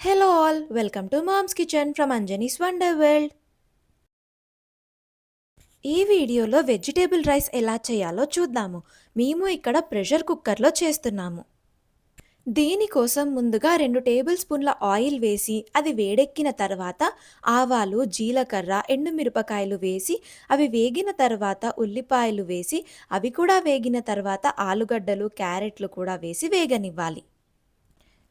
Hello all welcome to mom's kitchen from Anjani's wonder world ఈ వీడియోలో vegetable rice ఎలా చేయాలో చూద్దాము. మేము ఇక్కడ ప్రెషర్ కుక్కర్లో చేస్తున్నాము. దీనికోసం ముందుగా రెండు టేబుల్ స్పూన్ల ఆయిల్ వేసి అది వేడెక్కిన తర్వాత ఆవాలు జీలకర్ర ఎండుమిరపకాయలు వేసి అవి వేగిన తర్వాత ఉల్లిపాయలు వేసి అవి కూడా వేగిన తర్వాత ఆలుగడ్డలు క్యారెట్లు కూడా వేసి వేగనివ్వాలి.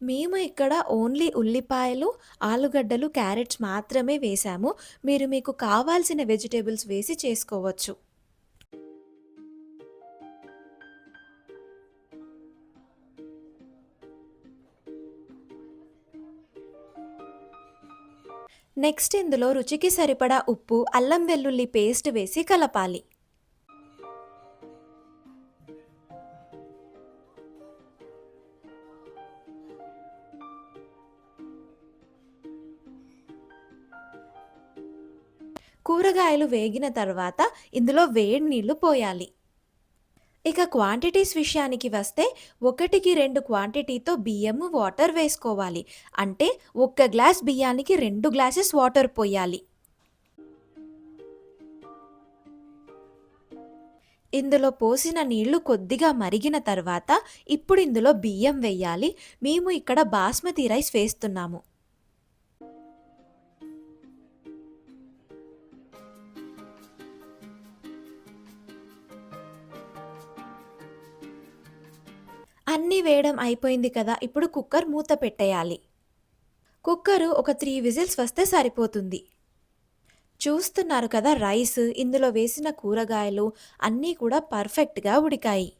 మేము ఇక్కడ ఓన్లీ ఉల్లిపాయలు ఆలుగడ్డలు క్యారెట్స్ మాత్రమే వేసాము మీరు మీకు కావాల్సిన వెజిటేబుల్స్ వేసి చేసుకోవచ్చు. నెక్స్ట్ ఇందులో రుచికి సరిపడా ఉప్పు అల్లం వెల్లుల్లి పేస్ట్ వేసి కలపాలి. కూరగాయలు వేగిన తర్వాత ఇందులో వేడి నీళ్ళు పోయాలి. ఇక క్వాంటిటీస్ విషయానికి వస్తే ఒకటికి రెండు క్వాంటిటీతో బియ్యము వాటర్ వేసుకోవాలి. అంటే ఒక్క గ్లాస్ బియ్యానికి రెండు గ్లాసెస్ వాటర్ పోయాలి. ఇందులో పోసిన నీళ్ళు కొద్దిగా మరిగిన తర్వాత ఇప్పుడు ఇందులో బియ్యం వేయాలి. మేము ఇక్కడ బాస్మతి రైస్ వేస్తున్నాము. అన్నీ వేయడం అయిపోయింది కదా ఇప్పుడు కుక్కర్ మూత పెట్టేయాలి. కుక్కరు ఒక త్రీ విజిల్స్ వస్తే సరిపోతుంది. చూస్తున్నారు కదా రైస్ ఇందులో వేసిన కూరగాయలు అన్నీ కూడా పర్ఫెక్ట్గా ఉడికాయి.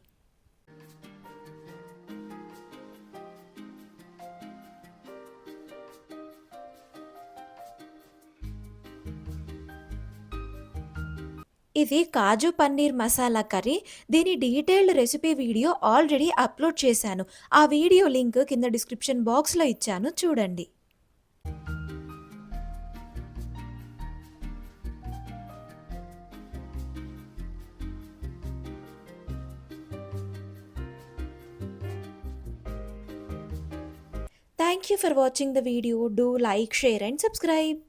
ఇది కాజు పన్నీర్ మసాలా కర్రీ దీని detailed recipe video already upload చేశాను ఆ వీడియో లింక్ కింద డిస్క్రిప్షన్ బాక్స్లో ఇచ్చాను చూడండి Thank you for watching the video. Do like, share and subscribe.